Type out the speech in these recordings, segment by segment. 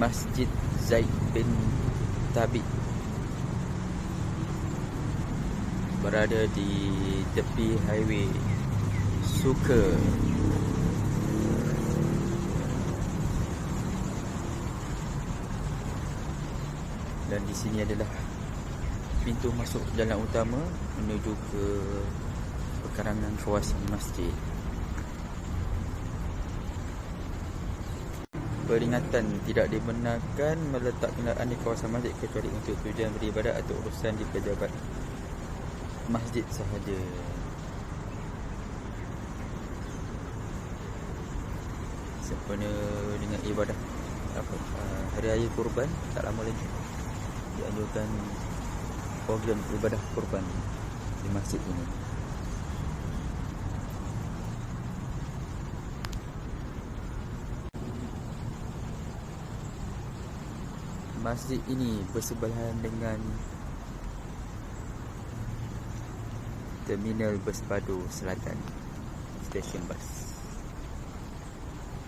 Masjid Zaid bin Thabit. Berada di tepi highway Suka. Dan di sini adalah pintu masuk jalan utama menuju ke pekarangan kawasan masjid peringatan tidak dibenarkan meletak kenderaan di kawasan masjid kecuali untuk tujuan beribadat atau urusan di pejabat masjid sahaja. Sempena dengan ibadah apa uh, hari raya kurban tak lama lagi dianjurkan program ibadah kurban di masjid ini. Masjid ini bersebelahan dengan Terminal Bus Padu Selatan Stesen bus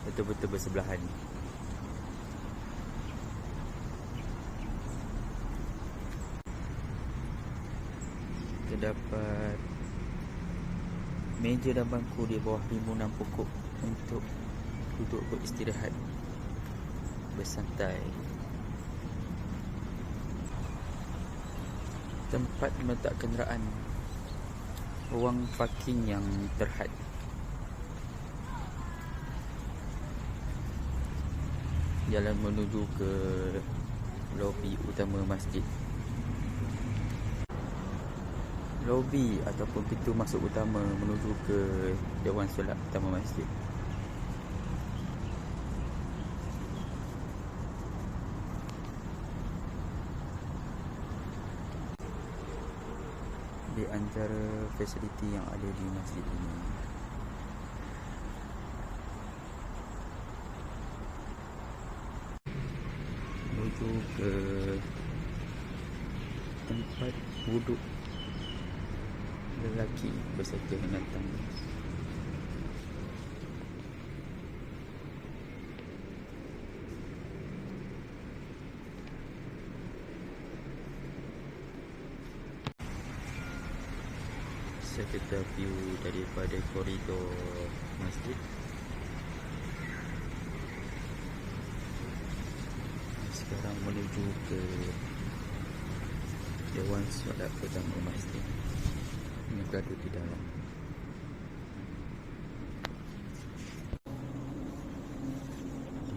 Betul-betul bersebelahan. Terdapat Meja dan bangku di bawah rimbunan pokok Untuk duduk beristirahat Bersantai tempat meletak kenderaan. Ruang parking yang terhad. Jalan menuju ke lobi utama masjid. Lobi ataupun pintu masuk utama menuju ke dewan solat utama masjid antara fasiliti yang ada di masjid ini. Menuju ke tempat wuduk lelaki beserta sekitar view daripada koridor masjid? Sekarang menuju ke Dewan Solat Pertama Masjid. Yang berada di dalam.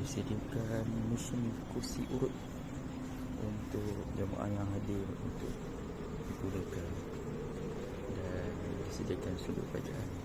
Disediakan mesin kursi urut untuk jemaah yang hadir untuk digunakan dan disediakan sudut bacaan